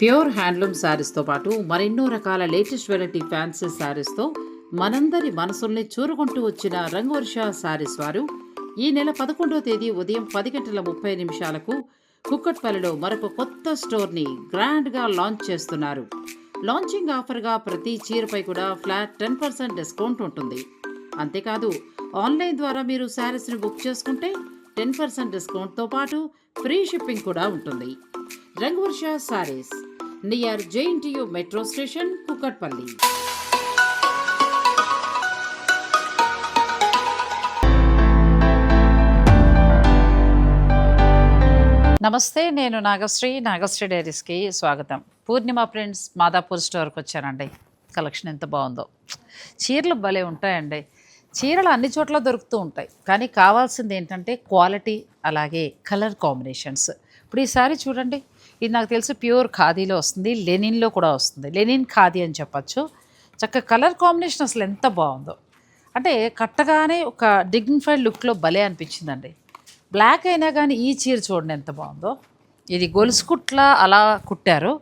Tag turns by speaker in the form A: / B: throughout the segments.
A: Pure handloom శారీస్తో పాటు మరెన్నో రకాల లేటెస్ట్ వెరైటీ ఫ్యాన్సీ శారీస్తో మనందరి మనసుల్ని చూరుకుంటూ వచ్చిన రంగవర్ష శారీస్ వారు ఈ నెల పదకొండో తేదీ ఉదయం పది గంటల ముప్పై నిమిషాలకు కుక్కట్పల్లిలో మరొక కొత్త స్టోర్ని గ్రాండ్గా లాంచ్ చేస్తున్నారు. లాంచింగ్ ఆఫర్గా ప్రతి చీరపై కూడా ఫ్లాట్ టెన్ పర్సెంట్ డిస్కౌంట్ ఉంటుంది. అంతేకాదు ఆన్లైన్ ద్వారా మీరు శారీస్ని బుక్ చేసుకుంటే టెన్ పర్సెంట్ డిస్కౌంట్తో పాటు ఫ్రీ షిప్పింగ్ కూడా ఉంటుంది. Rangavarsha saris near JNTU metro station Kukatpally నమస్తే నేను నాగశ్రీ. నాగశ్రీ డైరీస్కి స్వాగతం. పూర్ణిమ ప్రింట్స్ మాదాపూర్ స్టోర్కి వచ్చానండి. కలెక్షన్ ఎంత బాగుందో. చీరలు భలే ఉంటాయండి. చీరలు అన్ని చోట్ల దొరుకుతూ ఉంటాయి. కానీ కావాల్సింది ఏంటంటే క్వాలిటీ అలాగే కలర్ కాంబినేషన్స్. ఇప్పుడు ఈసారి చూడండి ఇది నాకు తెలిసి ప్యూర్ ఖాదీలో వస్తుంది లెనిన్లో కూడా వస్తుంది. లెనిన్ ఖాదీ అని చెప్పచ్చు. చక్క కలర్ కాంబినేషన్ అసలు ఎంత బాగుందో. అంటే కట్టగానే ఒక డిగ్నిఫైడ్ లుక్లో భలే అనిపించిందండి. బ్లాక్ అయినా కానీ ఈ చీర చూడండి ఎంత బాగుందో. ఇది గొలుసు కుట్ల అలా కుట్టారు.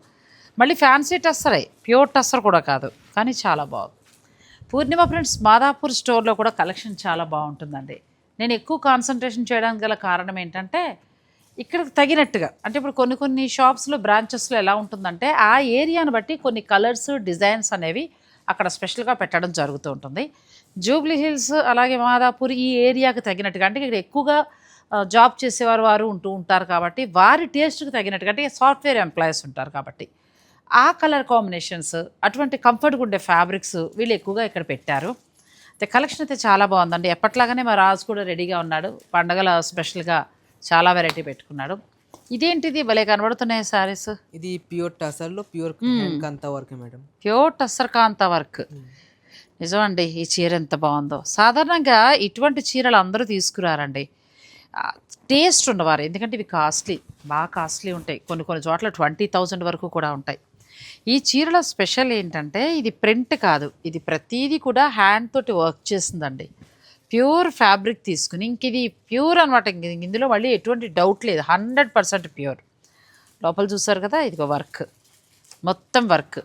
A: మళ్ళీ ఫ్యాన్సీ టస్సరే ప్యూర్ టస్సర్ కూడా కాదు కానీ చాలా బాగుంది. పూర్ణిమ ఫ్రెండ్స్ మాదాపూర్ స్టోర్లో కూడా కలెక్షన్ చాలా బాగుంటుందండి. నేను ఎక్కువ కాన్సన్ట్రేషన్ చేయడానికి గల కారణం ఏంటంటే ఇక్కడ తగినట్టుగా అంటే ఇప్పుడు కొన్ని కొన్ని షాప్స్లో బ్రాంచెస్లో ఎలా ఉంటుందంటే ఆ ఏరియాను బట్టి కొన్ని కలర్స్ డిజైన్స్ అనేవి అక్కడ స్పెషల్గా పెట్టడం జరుగుతూ ఉంటుంది. జూబ్లీ హిల్స్ అలాగే మాదాపూర్ ఈ ఏరియాకి తగినట్టుగా అంటే ఇక్కడ ఎక్కువగా జాబ్ చేసేవారు వారు ఉంటూ ఉంటారు కాబట్టి వారి టేస్ట్కి తగినట్టుగా అంటే సాఫ్ట్వేర్ ఎంప్లాయీస్ ఉంటారు కాబట్టి ఆ కలర్ కాంబినేషన్స్ అటువంటి కంఫర్ట్గా ఉండే ఫ్యాబ్రిక్స్ వీళ్ళు ఎక్కువగా ఇక్కడ పెట్టారు. అయితే కలెక్షన్ అయితే చాలా బాగుందండి. ఎప్పట్లాగానే మా రాజు కూడా రెడీగా ఉన్నాడు. పండగల స్పెషల్గా చాలా వెరైటీ పెట్టుకున్నాడు. ఇదేంటిది? భలే కనబడుతున్నాయి సారీస్.
B: ఇది pure టసర్లో pure kantha work madam.
A: Pure tussar kantha work నిజమండి ఈ చీర ఎంత బాగుందో. సాధారణంగా ఇటువంటి చీరలు అందరూ తీసుకురారండి. టేస్ట్ ఉండవారు ఎందుకంటే ఇవి కాస్ట్లీ బాగా కాస్ట్లీ ఉంటాయి. కొన్ని కొన్ని చోట్ల ట్వంటీ థౌజండ్ వరకు కూడా ఉంటాయి. ఈ చీరల స్పెషల్ ఏంటంటే ఇది ప్రింట్ కాదు. ఇది ప్రతిదీ కూడా హ్యాండ్ తోటి వర్క్ చేసిందండి ప్యూర్ ఫ్యాబ్రిక్ తీసుకుని ఇంక ఇది ప్యూర్ అనమాట ఇంక ఇందులో మళ్ళీ ఎటువంటి డౌట్ లేదు. Hundred percent pure. లోపల చూసారు కదా ఇదిగో వర్క్. మొత్తం వర్క్.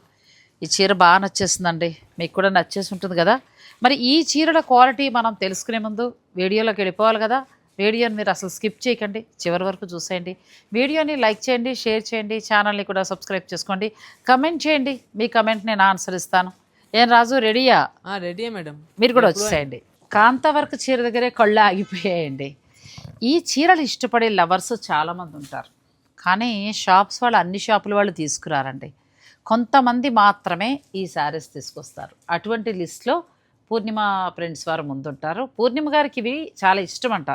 A: ఈ చీర బాగా నచ్చేస్తుందండి. మీకు కూడా నచ్చేసి ఉంటుంది కదా. మరి ఈ చీరల క్వాలిటీ మనం తెలుసుకునే ముందు వీడియోలోకి వెళ్ళిపోవాలి కదా. వీడియోని మీరు అసలు స్కిప్ చేయకండి. చివరి వరకు చూసేయండి. వీడియోని లైక్ చేయండి షేర్ చేయండి. ఛానల్ని కూడా సబ్స్క్రైబ్ చేసుకోండి. కమెంట్ చేయండి. మీ కమెంట్ నేను ఆన్సర్ ఇస్తాను. ఏం రాజు రెడీయా?
B: Ready madam.
A: మీరు కూడా వచ్చేసేయండి. కాంతవర్క్ చీర దగ్గరే కళ్ళు ఆగిపోయాయండి ఈ చీరలు ఇష్టపడే లవర్స్ చాలామంది ఉంటారు. కానీ షాప్స్ వాళ్ళు అన్ని షాపుల వాళ్ళు తీసుకురారండి. కొంతమంది మాత్రమే ఈ శారీస్ తీసుకొస్తారు. అటువంటి లిస్ట్లో పూర్ణిమ ఫ్రెండ్స్ వారు ముందుంటారు. పూర్ణిమ గారికి ఇవి చాలా ఇష్టం అంట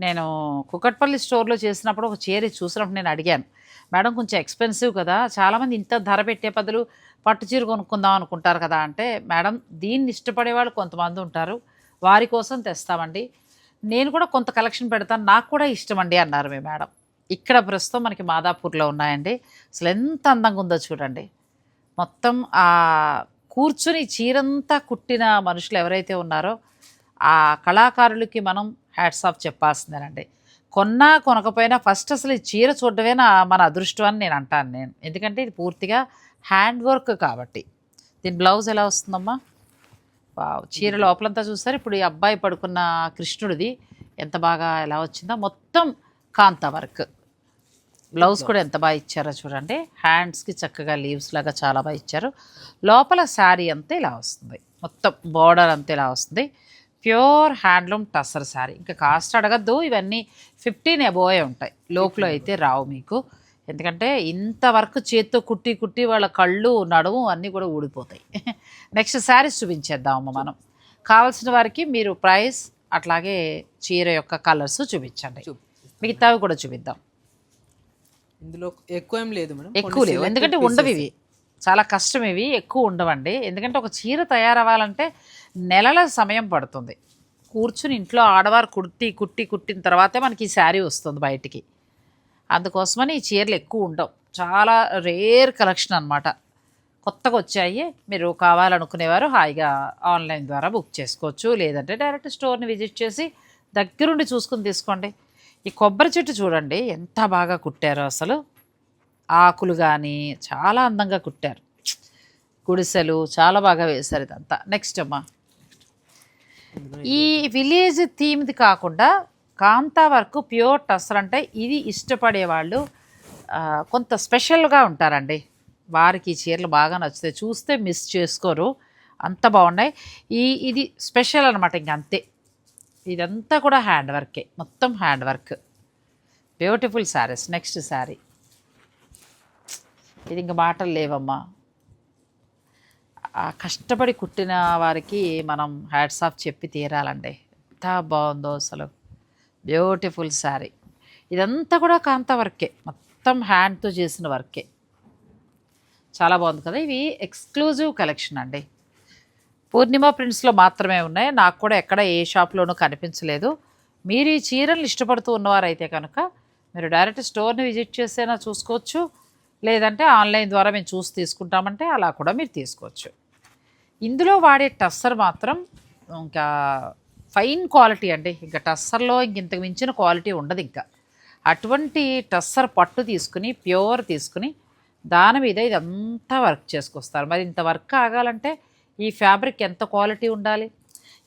A: నేను కుకట్పల్లి స్టోర్లో చేసినప్పుడు ఒక చీర చూసినప్పుడు నేను అడిగాను. మేడం కొంచెం ఎక్స్పెన్సివ్ కదా. చాలామంది ఇంత ధర పెట్టే బదులు పట్టు చీర కొనుక్కుందాం అనుకుంటారు కదా అంటే మేడం దీన్ని ఇష్టపడే వాళ్ళు కొంతమంది ఉంటారు. వారి కోసం తెస్తామండి. నేను కూడా కొంత కలెక్షన్ పెడతాను. నాకు కూడా ఇష్టం అండి అన్నారు మీ మేడం. ఇక్కడ ప్రస్తుతం మనకి మాదాపూర్లో ఉన్నాయండి. అసలు ఎంత అందంగా ఉందో చూడండి. మొత్తం ఆ కూర్చుని చీరంతా కుట్టిన మనుషులు ఎవరైతే ఉన్నారో ఆ కళాకారులకి మనం హ్యాట్స్ ఆఫ్ చెప్పాల్సిందేనండి. కొన్నా కొనకపోయినా ఫస్ట్ అసలు ఈ చీర చూడడమే నా మన అదృష్టం అని నేను అంటాను నేను. ఎందుకంటే ఇది పూర్తిగా హ్యాండ్ వర్క్ కాబట్టి. దీని బ్లౌజ్ ఎలా వస్తుందమ్మా? చీర లోపలంతా చూస్తారు. ఇప్పుడు ఈ అబ్బాయి పడుకున్న కృష్ణుడిది ఎంత బాగా ఎలా వచ్చిందో. మొత్తం కాంత వర్క్. బ్లౌజ్ కూడా ఎంత బాగా ఇచ్చారో చూడండి. హ్యాండ్స్కి చక్కగా లీవ్స్ లాగా చాలా బాగా ఇచ్చారు. లోపల శారీ అంతా ఇలా వస్తుంది. మొత్తం బార్డర్ అంతా ఇలా వస్తుంది. Pure handloom tussar sari. ఇంకా కాస్ట్ అడగద్దు. ఇవన్నీ ఫిఫ్టీన్ అబోవే ఉంటాయి. లోపల అయితే రావు మీకు. ఎందుకంటే ఇంత వర్క్ చేత్తో కుట్టి కుట్టి వాళ్ళ కళ్ళు నడుము అన్నీ కూడా ఊడిపోతాయి. నెక్స్ట్ శారీస్ చూపించేద్దామమ్మ మనం. కావాల్సిన వారికి మీరు ప్రైస్ అట్లాగే చీర యొక్క కలర్స్ చూపించండి.
B: చూప్.
A: మిగతావి కూడా చూపిద్దాం.
B: ఇందులో ఎక్కువ ఏం లేదు మేడం.
A: ఎక్కువ లేవు ఎందుకంటే ఉండవు ఇవి. చాలా కష్టం ఇవి. ఎక్కువ ఉండవండి. ఎందుకంటే ఒక చీర తయారవ్వాలంటే నెలల సమయం పడుతుంది. కూర్చుని ఇంట్లో ఆడవారు కుట్టి కుట్టి కుట్టిన తర్వాతే మనకి ఈ శారీ వస్తుంది బయటికి. అందుకోసమని ఈ చీరలు ఎక్కువ ఉండవు. చాలా రేర్ కలెక్షన్ అనమాట కొత్తగా వచ్చాయి. మీరు కావాలనుకునేవారు హాయిగా ఆన్లైన్ ద్వారా బుక్ చేసుకోవచ్చు. లేదంటే డైరెక్ట్ స్టోర్ని విజిట్ చేసి దగ్గరుండి చూసుకుని తీసుకోండి. ఈ కొబ్బరి చెట్టు చూడండి ఎంత బాగా కుట్టారో అసలు. ఆకులు కానీ చాలా అందంగా కుట్టారు. గుడిసెలు చాలా బాగా వేశారు ఇదంతా. నెక్స్ట్ అమ్మా. ఈ విలేజ్ థీమ్ది కాకుండా కాంతా వర్క్ ప్యూర్ టస్సర్ అంటే ఇది ఇష్టపడే వాళ్ళు కొంత స్పెషల్గా ఉంటారండి. వారికి ఈ చీరలు బాగా నచ్చుతాయి. చూస్తే మిస్ చేసుకోరు. అంత బాగున్నాయి. ఈ ఇది స్పెషల్ అనమాట ఇంక అంతే. ఇదంతా కూడా హ్యాండ్ వర్కే. మొత్తం hand work. Beautiful saris. Next sari. ఇది ఇంక మాటలు లేవమ్మా. ఆ కష్టపడి కుట్టిన వారికి మనం హ్యాట్స్ ఆఫ్ చెప్పి తీరాలండి. ఎంత బాగుందో అసలు. బ్యూటిఫుల్ శారీ. ఇదంతా కూడా కాంత వర్కే. మొత్తం హ్యాండ్తో చేసిన వర్కే. చాలా బాగుంది కదా ఇవి? ఎక్స్క్లూజివ్ కలెక్షన్ అండి. పూర్ణిమ ప్రింట్స్లో మాత్రమే ఉన్నాయి. నాకు కూడా ఎక్కడ ఏ షాప్లోనూ కనిపించలేదు. మీరు ఈ చీరలు ఇష్టపడుతూ ఉన్నవారైతే కనుక మీరు డైరెక్ట్ స్టోర్ని విజిట్ చేసేనా చూసుకోవచ్చు. లేదంటే ఆన్లైన్ ద్వారా మేము చూసి తీసుకుంటామంటే అలా కూడా మీరు తీసుకోవచ్చు. ఇందులో వాడే టస్సర్ మాత్రం ఇంకా ఫైన్ క్వాలిటీ అండి. ఇంకా టస్సర్లో ఇంక ఇంతకు మించిన క్వాలిటీ ఉండదు ఇంకా. అటువంటి టస్సర్ పట్టు తీసుకుని ప్యూర్ తీసుకుని దాని మీద ఇదంతా వర్క్ చేసుకొస్తారు. మరి ఇంత వర్క్ ఆగాలంటే ఈ ఫ్యాబ్రిక్ ఎంత క్వాలిటీ ఉండాలి?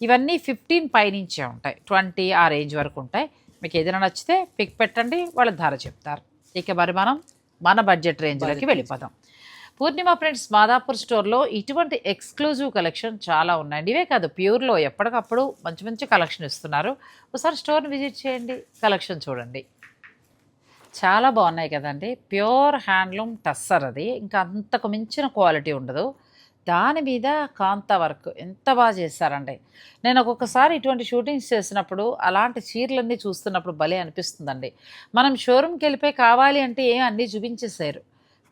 A: ఇవన్నీ ఫిఫ్టీన్ పైనుంచే ఉంటాయి. ట్వంటీ ఆ రేంజ్ వరకు ఉంటాయి. మీకు ఏదైనా నచ్చితే పిక్ పెట్టండి వాళ్ళ ధర చెప్తారు. ఇక మరి మనం మన బడ్జెట్ రేంజ్లోకి వెళ్ళిపోదాం. పూర్ణిమ ఫ్రెండ్స్ మాదాపూర్ స్టోర్లో ఇటువంటి ఎక్స్క్లూజివ్ కలెక్షన్ చాలా ఉన్నాయండి. ఇవే కాదు ప్యూర్లో ఎప్పటికప్పుడు మంచి మంచి కలెక్షన్ ఇస్తున్నారు. ఒకసారి స్టోర్ని విజిట్ చేయండి కలెక్షన్ చూడండి. చాలా బాగున్నాయి కదండి. ప్యూర్ హ్యాండ్లూమ్ టస్సర్ అది. ఇంకా అంతకు మించిన క్వాలిటీ ఉండదు. దాని మీద కాంత వర్క్ ఎంత బాగా చేశారండి. నేను ఒక్కొక్కసారి ఇటువంటి షూటింగ్స్ చేసినప్పుడు అలాంటి చీరలన్నీ చూస్తున్నప్పుడు భలే అనిపిస్తుందండి. మనం షోరూమ్కి వెళ్ళిపోయి కావాలి అంటే ఏం అన్నీ చూపించేసారు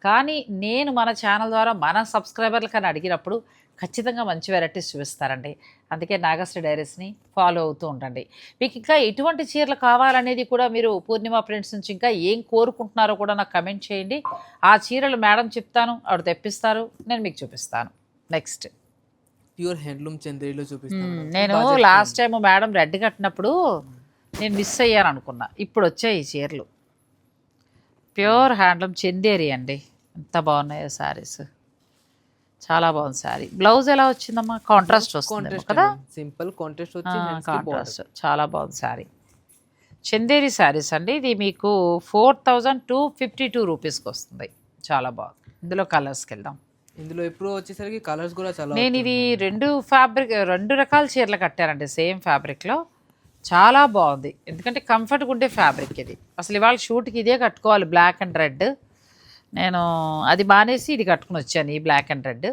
A: కానీ నేను మన ఛానల్ ద్వారా మన సబ్స్క్రైబర్లకు అడిగినప్పుడు ఖచ్చితంగా మంచి వెరైటీస్ చూపిస్తారండి. అందుకే నాగశ్రీ డైరీస్ని ఫాలో అవుతూ ఉండండి. మీకు ఇంకా ఎటువంటి చీరలు కావాలనేది కూడా మీరు పూర్ణిమ ఫ్రెండ్స్ నుంచి ఇంకా ఏం కోరుకుంటున్నారో కూడా నాకు కమెంట్ చేయండి. ఆ చీరలు మేడం చెప్తాను ఆవిడ తెప్పిస్తారు నేను మీకు చూపిస్తాను. నెక్స్ట్.
B: ప్యూర్ హ్యాండ్లూమ్ చంద్రీలో చూపిస్తాను.
A: నేను లాస్ట్ టైం మేడం రెడ్ కట్టినప్పుడు నేను మిస్ అయ్యాను అనుకున్నా. ఇప్పుడు వచ్చాయి ఈ చీరలు. ప్యూర్ హ్యాండ్లూమ్ చందేరి అండి. ఎంత బాగున్నాయో శారీస్. చాలా బాగుంది శారీ. బ్లౌజ్ ఎలా వచ్చిందమ్మా? కాంట్రాస్ట్ వస్తుంది కదా?
B: Simple contrast.
A: కాంట్రాస్ట్ చాలా బాగుంది శారీ. చందేరి శారీస్ అండి. ఇది మీకు four thousand two fifty two రూపీస్కి వస్తుంది. చాలా బాగుంది. ఇందులో కలర్స్కి వెళ్దాం.
B: ఇందులో ఇప్పుడు వచ్చేసరికి కలర్స్ కూడా చాలా
A: నేను ఇది రెండు ఫ్యాబ్రిక్ రెండు రకాల చీరలు కట్టానండి. సేమ్ ఫ్యాబ్రిక్లో చాలా బాగుంది. ఎందుకంటే కంఫర్ట్గా ఉండే ఫ్యాబ్రిక్ ఇది. అసలు ఇవాళ షూట్కి ఇదే కట్టుకోవాలి బ్లాక్ అండ్ రెడ్ నేను అది మానేసి ఇది కట్టుకుని వచ్చాను ఈ బ్లాక్ అండ్ రెడ్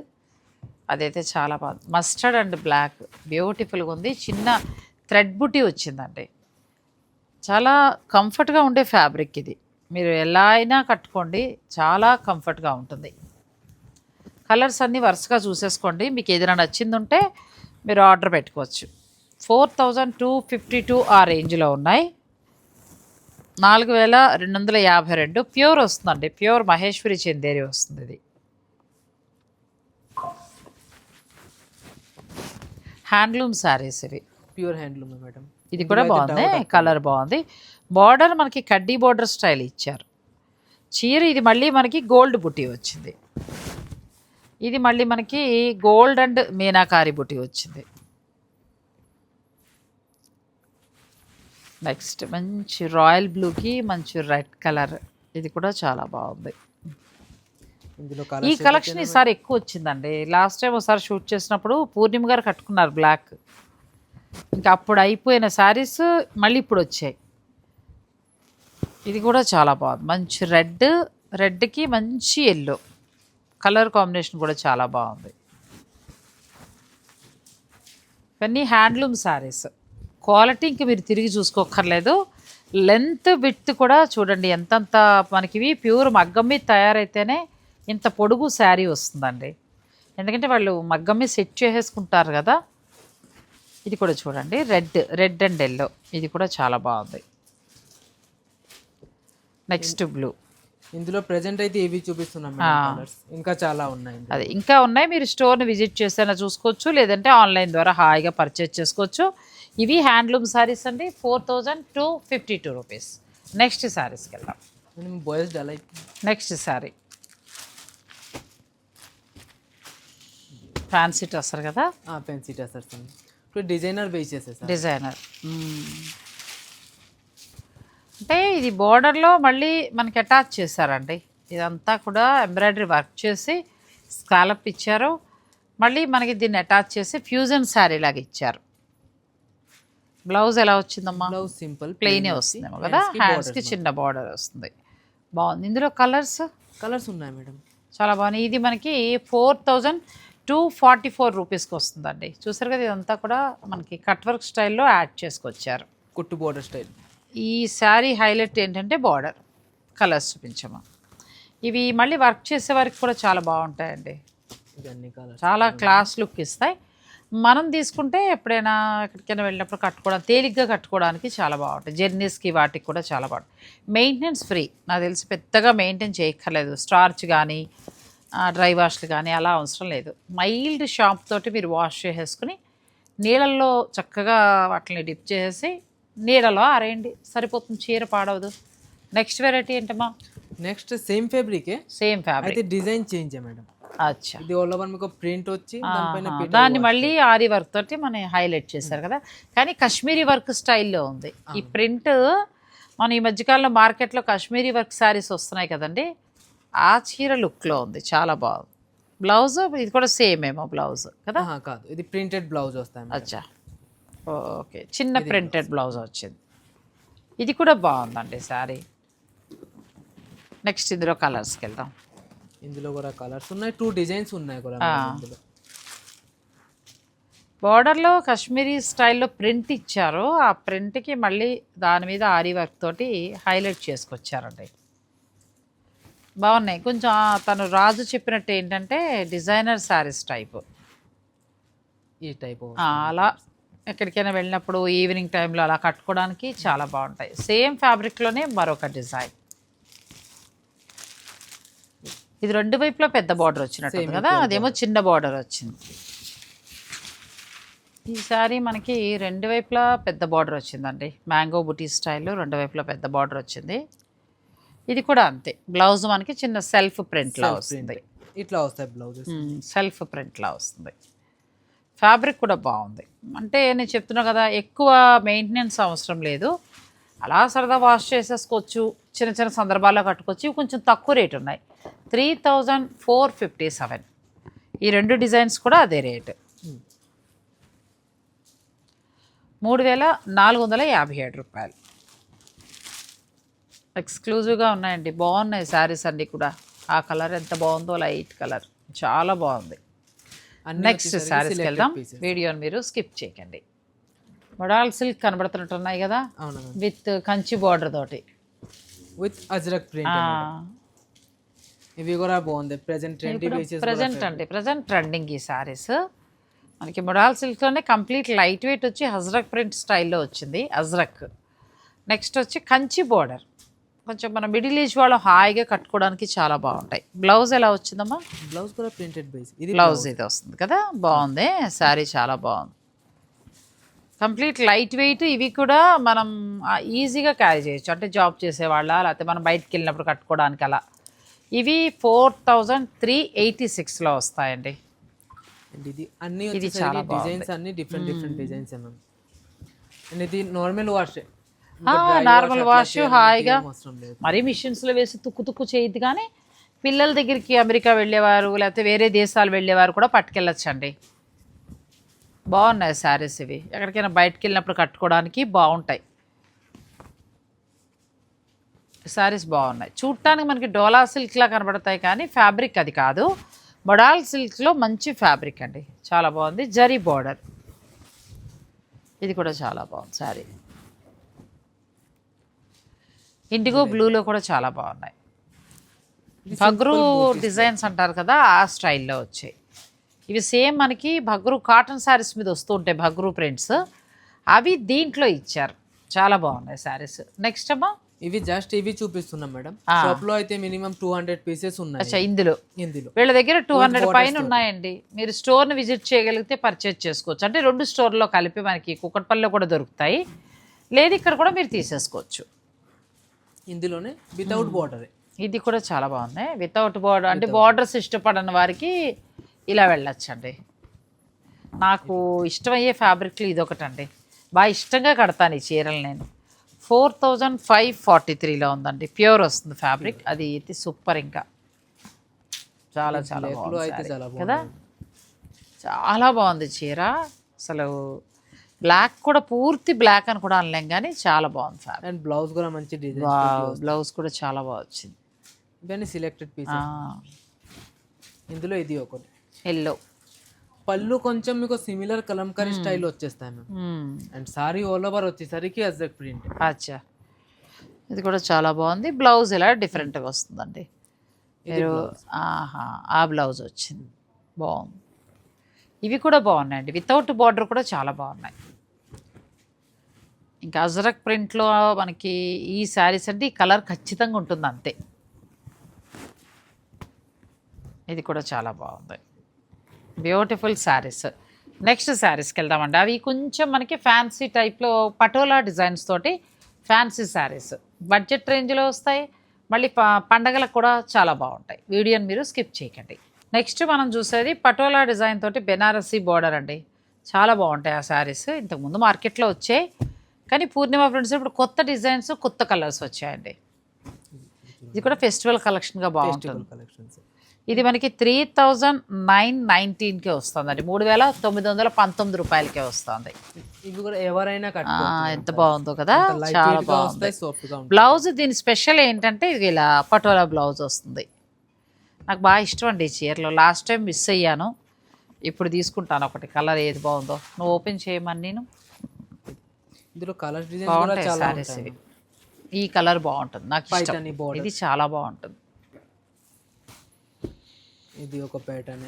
A: అదైతే చాలా బాగుంది. మస్టర్డ్ అండ్ బ్లాక్ బ్యూటిఫుల్గా ఉంది. చిన్న థ్రెడ్ బుట్టి వచ్చిందండి. చాలా కంఫర్ట్గా ఉండే ఫ్యాబ్రిక్ ఇది. మీరు ఎలా అయినా కట్టుకోండి. చాలా కంఫర్ట్గా ఉంటుంది. కలర్స్ అన్నీ వరుసగా చూసేసుకోండి. మీకు ఏదైనా నచ్చింది ఉంటే మీరు ఆర్డర్ పెట్టుకోవచ్చు. Four thousand two fifty two ఆ రేంజ్లో ఉన్నాయి. నాలుగు వేల రెండు వందల యాభై రెండు ప్యూర్ వస్తుందండి. ప్యూర్ మహేశ్వరి చందేరి వస్తుంది ఇది. హ్యాండ్లూమ్ శారీస్ ఇవి.
B: Pure handloom madam.
A: ఇది కూడా బాగుంది. కలర్ బాగుంది. బార్డర్ మనకి కడ్డీ బార్డర్ స్టైల్ ఇచ్చారు. చీర ఇది మళ్ళీ మనకి గోల్డ్ బుట్టి వచ్చింది. ఇది మళ్ళీ మనకి గోల్డ్ అండ్ మీనాకారి బుట్టి వచ్చింది. నెక్స్ట్ మంచి రాయల్ బ్లూకి మంచి రెడ్ కలర్. ఇది కూడా చాలా బాగుంది. ఈ కలెక్షన్ ఈసారి ఎక్కువ వచ్చిందండి. లాస్ట్ టైం ఒకసారి షూట్ చేసినప్పుడు పూర్ణిమ గారు కట్టుకున్నారు బ్లాక్. ఇంకా అప్పుడు అయిపోయిన శారీస్ మళ్ళీ ఇప్పుడు వచ్చాయి. ఇది కూడా చాలా బాగుంది. మంచి రెడ్ రెడ్కి మంచి ఎల్లో కలర్ కాంబినేషన్ కూడా చాలా బాగుంది. ఇవన్నీ హ్యాండ్లూమ్ శారీస్. క్వాలిటీ ఇంక మీరు తిరిగి చూసుకోక్కర్లేదు. లెంత్ విత్ కూడా చూడండి ఎంతంత మనకి ఇవి ప్యూర్ మగ్గం మీద తయారైతేనే ఇంత పొడుగు శారీ వస్తుందండి. ఎందుకంటే వాళ్ళు మగ్గం మీద సెట్ చేసేసుకుంటారు కదా. ఇది కూడా చూడండి రెడ్ రెడ్ అండ్ ఎల్లో. ఇది కూడా చాలా బాగుంది. Next blue.
B: ఇందులో ప్రెజెంట్ అయితే ఇవి చూపిస్తున్నాం ఇంకా చాలా ఉన్నాయి.
A: అదే ఇంకా ఉన్నాయి. మీరు స్టోర్ని విజిట్ చేసైనా చూసుకోవచ్చు లేదంటే ఆన్లైన్ ద్వారా హాయిగా పర్చేజ్ చేసుకోవచ్చు. ఇవి హ్యాండ్లూమ్ శారీస్ అండి four thousand two fifty two rupees next శారీస్కి వెళ్దాం.
B: బాయ్స్ డల్ అయిపోయింది
A: నెక్స్ట్ శారీ ఫ్యాన్సీ డ్రెస్సర్ కదా?
B: పెన్సీ టెసర్స్ అండి ఇప్పుడు డిజైనర్ బేస్ చేసేసారు
A: డిజైనర్ అంటే ఇది బోర్డర్లో మళ్ళీ మనకి అటాచ్ చేశారండి. ఇదంతా కూడా ఎంబ్రాయిడరీ వర్క్ చేసి స్కాలప్ ఇచ్చారు. మళ్ళీ మనకి దీన్ని అటాచ్ చేసి ఫ్యూజన్ శారీ లాగా ఇచ్చారు. బ్లౌజ్ ఎలా వచ్చిందమ్మా?
B: బ్లౌజ్ సింపుల్
A: ప్లెయినే వస్తుందేమో కదా? హ్యాండ్స్కి చిన్న బార్డర్ వస్తుంది. బాగుంది. ఇందులో కలర్స్
B: కలర్స్ ఉన్నాయి మేడం.
A: చాలా బాగున్నాయి. ఇది మనకి four thousand two forty four రూపీస్కి వస్తుందండి. చూసారు కదా? ఇదంతా కూడా మనకి కట్ వర్క్ స్టైల్లో యాడ్ చేసుకొచ్చారు.
B: కుట్టు బోర్డర్ స్టైల్
A: ఈ శారీ హైలైట్ ఏంటంటే బార్డర్ కలర్స్ చూపించమా. ఇవి మళ్ళీ వర్క్ చేసే వారికి కూడా చాలా బాగుంటాయండి. చాలా క్లాస్ లుక్ ఇస్తాయి. మనం తీసుకుంటే ఎప్పుడైనా ఎక్కడికైనా వెళ్ళినప్పుడు కట్టుకోవడం తేలిగ్గా కట్టుకోవడానికి చాలా బాగుంటాయి. జర్నీస్కి వాటికి కూడా చాలా బాగుంటాయి. Maintenance free. నాకు తెలిసి పెద్దగా మెయింటైన్ చేయక్కర్లేదు. స్టార్చ్ కానీ డ్రై వాష్లు కానీ అలా అవసరం లేదు. మైల్డ్ షాంప్ తోటి మీరు వాష్ చేసేసుకుని నీళ్ళల్లో చక్కగా వాటిని డిప్ చేసి నీళ్ళలో ఆరేయండి. సరిపోతుంది. చీర పాడవదు. నెక్స్ట్ వెరైటీ ఏంటమ్మా?
B: నెక్స్ట్ సేమ్ ఫ్యాబ్రికే
A: సేమ్ ఫ్యాబ్రిక్
B: అయితే డిజైన్ చేంజ్ మేడం
A: అచ్చా.
B: ఇది ఓల్ ఓవర్ మీకు ప్రింట్ వచ్చి
A: దాన్ని. మళ్ళీ ఆరి వర్క్ తోటి మనం హైలైట్ చేశారు కదా. కానీ కాశ్మీరీ వర్క్ స్టైల్లో ఉంది. ఈ ప్రింట్ మనం ఈ మధ్యకాలంలో మార్కెట్లో కాశ్మీరీ వర్క్ శారీస్ వస్తున్నాయి కదండి. ఆ చీర లుక్లో ఉంది. చాలా బాగుంది. బ్లౌజ్ ఇది కూడా సేమ్ ఏమో బ్లౌజ్ కదా?
B: కాదు. ఇది ప్రింటెడ్ బ్లౌజ్ వస్తాయి.
A: అచ్చా. ఓకే. చిన్న ప్రింటెడ్ బ్లౌజ్ వచ్చింది. ఇది కూడా బాగుందండి శారీ. నెక్స్ట్ ఇందులో కలర్స్కి వెళ్దాం.
B: ఇందులో కూడా కలర్స్ ఉన్నాయి. టూ డిజైన్స్ ఉన్నాయి కూడా ఇందులో.
A: బోర్డర్లో కాశ్మీరీ స్టైల్లో ప్రింట్ ఇచ్చారు. ఆ ప్రింట్కి మళ్ళీ దాని మీద ఆరి వర్క్ తోటి హైలైట్ చేసుకొచ్చారండి. బాగున్నాయి. కొంచెం తను రాజు చెప్పినట్టు ఏంటంటే డిజైనర్ శారీస్ టైప్
B: ఈ టైప్
A: అలా ఎక్కడికైనా వెళ్ళినప్పుడు ఈవినింగ్ టైంలో అలా కట్టుకోవడానికి చాలా బాగుంటాయి. సేమ్ ఫ్యాబ్రిక్లోనే మరొక డిజైన్. ఇది రెండు వైపులా పెద్ద బార్డర్ వచ్చినట్టు కదా? అదేమో చిన్న బార్డర్ వచ్చింది. ఈ సారీ మనకి రెండు వైపులా పెద్ద బార్డర్ వచ్చిందండి. మ్యాంగో బుటీ స్టైల్లో రెండు వైపులా పెద్ద బార్డర్ వచ్చింది. ఇది కూడా అంతే. బ్లౌజ్ మనకి చిన్న సెల్ఫ్ ప్రింట్లా వస్తుంది.
B: ఇట్లా వస్తాయి బ్లౌజెస్.
A: సెల్ఫ్ ప్రింట్లా వస్తుంది. ఫ్యాబ్రిక్ కూడా బాగుంది. అంటే నేను చెప్తున్నా కదా ఎక్కువ మెయింటెనెన్స్ అవసరం లేదు. అలా సరదా వాష్ చేసేసుకోవచ్చు. చిన్న చిన్న సందర్భాల్లో కట్టుకోవచ్చు. కొంచెం తక్కువ రేట్ ఉన్నాయి. Three thousand four fifty seven. ఈ రెండు డిజైన్స్ కూడా అదే రేటు. మూడు వేల నాలుగు వందల యాభై ఏడు రూపాయలు. ఎక్స్క్లూజివ్గా ఉన్నాయండి. బాగున్నాయి శారీస్ అన్నీ కూడా. ఆ కలర్ ఎంత బాగుందో లైట్ కలర్. చాలా బాగుంది. నెక్స్ట్ శారీస్కి వెళ్దాం వీడియోని మీరు స్కిప్ చేయకండి. మొడాల్ సిల్క్ కనబడుతున్నట్టు ఉన్నాయి కదా విత్ కంచి బార్డర్ తోటి.
B: విత్ అజ్రక్ ప్రింట్ ఇవి కూడా బాగుంది. ప్రెసెంట్ ట్రెండీ బేసిస్
A: ప్రజెంట్ అండి. ప్రజెంట్ ట్రెండింగ్ ఈ శారీస్ మనకి మొడాల్ సిల్క్లోనే కంప్లీట్ లైట్ వెయిట్ వచ్చి హజ్రక్ ప్రింట్ స్టైల్లో వచ్చింది. అజ్రక్ నెక్స్ట్ వచ్చి కంచి బార్డర్ కొంచెం మన మిడిల్ ఏజ్ వాళ్ళు హాయిగా కట్టుకోవడానికి చాలా బాగుంటాయి. బ్లౌజ్ ఎలా వచ్చిందమ్మా?
B: బ్లౌజ్ కూడా ప్రింటెడ్ బేస్. ఇది
A: బ్లౌజ్ ఇది వస్తుంది కదా? బాగుంది. శారీ చాలా బాగుంది. కంప్లీట్ లైట్ వెయిట్ ఇవి కూడా మనం ఈజీగా క్యారీ చేయొచ్చు. అంటే జాబ్ చేసేవాళ్ళ లేకపోతే మనం బయటికి వెళ్ళినప్పుడు కట్టుకోవడానికి అలా. ఇవి ఫోర్ థౌజండ్ త్రీ ఎయిటీ సిక్స్లో వస్తాయండి.
B: ఇది అన్ని
A: ఇది చాలా
B: డిజైన్స్ అన్ని డిఫరెంట్ డిఫరెంట్ డిజైన్స్ అండ్ ఇది నార్మల్ వాష్
A: నార్మల్ వాష్ హాయిగా. మరీ మిషన్స్లో వేసి తుక్కు తుక్కు చేయొద్దు కానీ పిల్లల దగ్గరికి అమెరికా వెళ్ళేవారు లేకపోతే వేరే దేశాలు వెళ్ళేవారు కూడా పట్టుకెళ్ళొచ్చండి. బాగున్నాయి శారీస్ ఇవి. ఎక్కడికైనా బయటకు వెళ్ళినప్పుడు కట్టుకోవడానికి బాగుంటాయి. శారీస్ బాగున్నాయి. చూడటానికి మనకి డోలా సిల్క్లా కనబడతాయి కానీ ఫ్యాబ్రిక్ అది కాదు. మొడాల్ సిల్క్లో మంచి ఫ్యాబ్రిక్ అండి. చాలా బాగుంది. జరీ బార్డర్. ఇది కూడా చాలా బాగుంది శారీ. ఇండిగో బ్లూలో కూడా చాలా బాగున్నాయి. భగ్రు డిజైన్స్ అంటారు కదా ఆ స్టైల్లో వచ్చాయి. ఇవి సేమ్ మనకి భగ్రు కాటన్ శారీస్ మీద వస్తూ ఉంటాయి భగ్రు ప్రింట్స్. అవి దీంట్లో ఇచ్చారు. చాలా బాగున్నాయి శారీస్. నెక్స్ట్ అమ్మా.
B: ఇవి జస్ట్ ఇవి చూపిస్తున్నాం మేడం. షాప్లో అయితే మినిమం టూ హండ్రెడ్ పీసెస్ ఉన్నాయి.
A: అచ్చా ఇందులో.
B: ఇందులో.
A: వీళ్ళ దగ్గర టూ హండ్రెడ్ పైన ఉన్నాయండి. మీరు స్టోర్ని విజిట్ చేయగలిగితే పర్చేజ్ చేసుకోవచ్చు. అంటే రెండు స్టోర్లో కలిపి మనకి కుక్కట్పల్లిలో కూడా దొరుకుతాయి. లేదు ఇక్కడ కూడా మీరు తీసేసుకోవచ్చు.
B: ఇందులోనే వితౌట్ బార్డర్
A: ఇది కూడా చాలా బాగుంది వితౌట్ బార్డర్ అంటే బార్డర్స్ ఇష్టపడని వారికి ఇలా వెళ్ళొచ్చండి. నాకు ఇష్టమయ్యే ఫ్యాబ్రిక్లు ఇది ఒకటండి బాగా ఇష్టంగా కడతాను ఈ చీరలు నేను. ఫోర్ థౌజండ్ ఫైవ్ ఫార్టీ త్రీలో ఉందండి. ప్యూర్ వస్తుంది ఫ్యాబ్రిక్ అది అయితే సూపర్ ఇంకా. చాలా చాలా బాగుంది కదా? చాలా బాగుంది చీర. అసలు బ్లాక్ కూడా పూర్తి బ్లాక్ అని కూడా అనలేం కానీ చాలా బాగుంది ఫ్యాబ్రిక్
B: అండ్ బ్లౌజ్ కూడా మంచి డిజైన్
A: బ్లౌజ్ కూడా చాలా బాగా వచ్చింది.
B: ఇవన్నీ సిలెక్టెడ్ పీస్ ఇందులో ఇది ఒకటి.
A: ఎల్లో
B: పళ్ళు కొంచెం మీకు సిమిలర్ కలంకారీ స్టైల్ వచ్చేస్తాయి ma'am and sari all over వచ్చేసరికి అజక్ ప్రింట్
A: అచ్చా. ఇది కూడా చాలా బాగుంది. బ్లౌజ్ ఇలా డిఫరెంట్గా వస్తుందండి? మీరు ఆహా ఆ బ్లౌజ్ వచ్చింది. బాగుంది. ఇవి కూడా బాగున్నాయండి. వితౌట్ బార్డర్ కూడా చాలా బాగున్నాయి. ఇంకా అజరక్ ప్రింట్లో మనకి ఈ శారీస్ అంటే ఈ కలర్ ఖచ్చితంగా ఉంటుంది అంతే. ఇది కూడా చాలా బాగుంది. బ్యూటిఫుల్ శారీస్ నెక్స్ట్ శారీస్కి వెళ్దామండి. అవి కొంచెం మనకి ఫ్యాన్సీ టైప్లో పటోలా డిజైన్స్ తోటి ఫ్యాన్సీ శారీస్ బడ్జెట్ రేంజ్లో వస్తాయి. మళ్ళీ ప పండగలకు కూడా చాలా బాగుంటాయి. వీడియోని మీరు స్కిప్ చేయకండి. నెక్స్ట్ మనం చూసేది పటోలా డిజైన్ తోటి బెనారసీ బోర్డర్ అండి. చాలా బాగుంటాయి ఆ శారీస్ ఇంతకుముందు మార్కెట్లో వచ్చాయి. కానీ పూర్ణిమ ఫ్రెండ్స్ ఇప్పుడు కొత్త డిజైన్స్ కొత్త కలర్స్ వచ్చాయండి. ఇది కూడా ఫెస్టివల్ కలెక్షన్గా బాగుంటుంది. ఇది మనకి త్రీ థౌజండ్ నైన్ నైన్టీన్కే వస్తుందండి. మూడు వేల తొమ్మిది వందల పంతొమ్మిది రూపాయలకే వస్తుంది.
B: ఇవి కూడా ఎవరైనా
A: ఎంత బాగుందో కదా. చాలా బాగుంది. బ్లౌజ్ దీని స్పెషల్ ఏంటంటే ఇది ఇలా పటోలా బ్లౌజ్ వస్తుంది. నాకు బాగా ఇష్టం అండి ఈ చీరలో. లాస్ట్ టైం మిస్ అయ్యాను. ఇప్పుడు తీసుకుంటాను ఒకటి. కలర్ ఏది బాగుందో. నువ్వు ఓపెన్ చేయమని నేను.
B: ఇందులో కలర్ కూడా
A: బాగుంటాయి
B: చాలా
A: సారీస్
B: ఉంటాయి
A: ఈ కలర్ బాగుంటుంది. నాకు ఇష్టం.
B: border.
A: ఇది చాలా బాగుంటుంది.
B: ఇది ఒక ప్యాటర్న్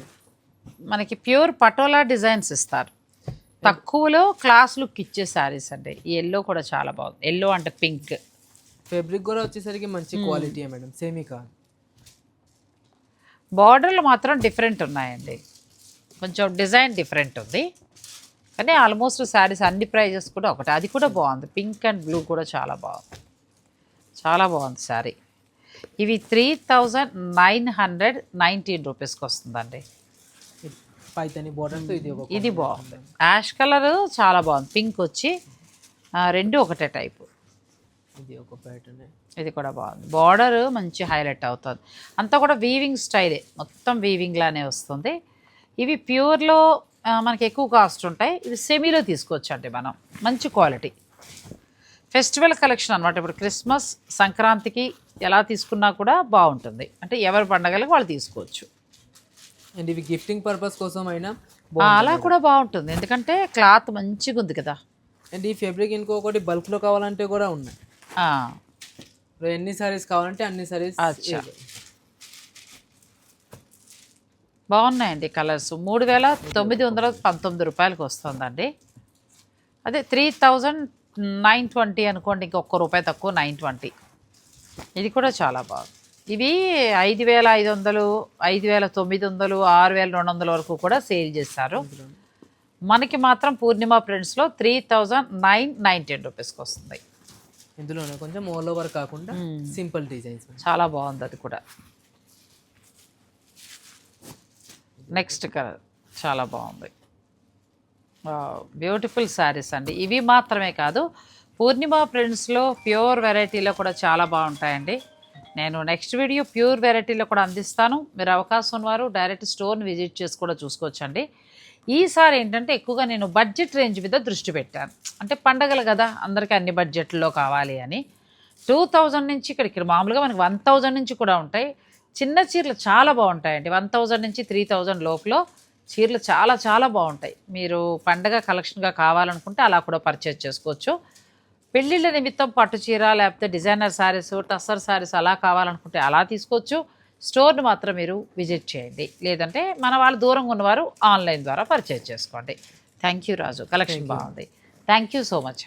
A: మనకి ప్యూర్ పటోలా డిజైన్స్ ఇస్తారు. తక్కువలో క్లాస్ లుక్ ఇచ్చే శారీస్ అండి. ఈ ఎల్లో కూడా చాలా బాగుంది. ఎల్లో అంటే పింక్
B: ఫ్యాబ్రిక్ కూడా వచ్చేసరికి మంచి క్వాలిటీ మేడం. సేమీ కాదు
A: బార్డర్లు మాత్రం డిఫరెంట్ ఉన్నాయండి. కొంచెం డిజైన్ డిఫరెంట్ ఉంది. కానీ ఆల్మోస్ట్ శారీస్ అన్ని ప్రైజెస్ కూడా ఒకటి. అది కూడా బాగుంది. పింక్ అండ్ బ్లూ కూడా చాలా బాగుంది. చాలా బాగుంది శారీ. ఇవి three thousand nine hundred nineteen rupees వస్తుందండి.
B: ఇది
A: బాగుంది యాష్ కలర్ చాలా బాగుంది. పింక్ వచ్చి రెండు ఒకటే టైపు.
B: ఇది ఒక ప్యాటర్న్
A: ఇది కూడా బాగుంది. బార్డర్ మంచి హైలైట్ అవుతుంది. అంతా కూడా వీవింగ్ స్టైలే మొత్తం వీవింగ్ లానే వస్తుంది. ఇవి ప్యూర్లో మనకి ఎక్కువ కాస్ట్ ఉంటాయి. ఇవి సెమీలో తీసుకోవచ్చు అండి మనం. మంచి క్వాలిటీ ఫెస్టివల్ కలెక్షన్ అనమాట ఇప్పుడు క్రిస్మస్ సంక్రాంతికి ఎలా తీసుకున్నా కూడా బాగుంటుంది. అంటే ఎవరి పండగలకు వాళ్ళు తీసుకోవచ్చు.
B: అండ్ ఇవి గిఫ్టింగ్ పర్పస్ కోసం అయినా
A: అలా కూడా బాగుంటుంది. ఎందుకంటే క్లాత్ మంచిగా ఉంది కదా.
B: అండ్ ఈ ఫ్యాబ్రిక్ ఇంకొకటి బల్క్లో కావాలంటే కూడా ఉన్నాయి. ఎన్ని సారీస్ కావాలంటే అన్ని సారీస్.
A: బాగున్నాయండి కలర్స్. మూడు వేల తొమ్మిది వందల పంతొమ్మిది రూపాయలకి వస్తుందండి. అదే త్రీ థౌజండ్ నైన్ ట్వంటీ అనుకోండి ఇంకొక రూపాయి తక్కువ నైన్ ట్వంటీ. ఇది కూడా చాలా బాగుంది. ఇవి ఐదు వేల ఐదు వందలు ఐదు వేల తొమ్మిది వందలు ఆరు వేల రెండు వందల వరకు కూడా సేల్ చేస్తారు మనకి మాత్రం పూర్ణిమ ప్రింట్స్లో త్రీ థౌజండ్ నైన్ నైన్టీన్ రూపీస్కి వస్తుంది.
B: ఇందులోనే కొంచెం ఓవర్ కాకుండా సింపుల్ డిజైన్స్.
A: చాలా బాగుంది అది కూడా. నెక్స్ట్ కలర్ చాలా బాగుంది. బ్యూటిఫుల్ శారీస్ అండి. ఇవి మాత్రమే కాదు పూర్ణిమ ప్రింట్స్లో ప్యూర్ వెరైటీలో కూడా చాలా బాగుంటాయండి. నేను నెక్స్ట్ వీడియో ప్యూర్ వెరైటీలో కూడా అందిస్తాను. మీరు అవకాశం ఉన్నవారు డైరెక్ట్ స్టోర్ని విజిట్ చేసి కూడా చూసుకోవచ్చండి. ఈసారి ఏంటంటే ఎక్కువగా నేను బడ్జెట్ రేంజ్ మీద దృష్టి పెట్టాను. అంటే పండగలు కదా అందరికీ అన్ని బడ్జెట్లో కావాలి అని. టూ థౌజండ్ నుంచి ఇక్కడ ఇక్కడ మామూలుగా మనకి వన్ థౌజండ్ నుంచి కూడా ఉంటాయి. చిన్న చీరలు చాలా బాగుంటాయండి. వన్ థౌజండ్ నుంచి త్రీ థౌజండ్ లోపల చీరలు చాలా చాలా బాగుంటాయి. మీరు పండగ కలెక్షన్గా కావాలనుకుంటే అలా కూడా పర్చేజ్ చేసుకోవచ్చు. పెళ్ళిళ్ళ నిమిత్తం పట్టు చీర లేకపోతే డిజైనర్ శారీస్ టస్సర్ శారీస్ అలా కావాలనుకుంటే అలా తీసుకోవచ్చు. స్టోర్ని మాత్రం మీరు విజిట్ చేయండి. లేదంటే మన వాళ్ళు దూరంగా ఉన్నవారు ఆన్లైన్ ద్వారా పర్చేజ్ చేసుకోండి. Thank you Raju. కలెక్షన్ బాగుంది. Thank you so much.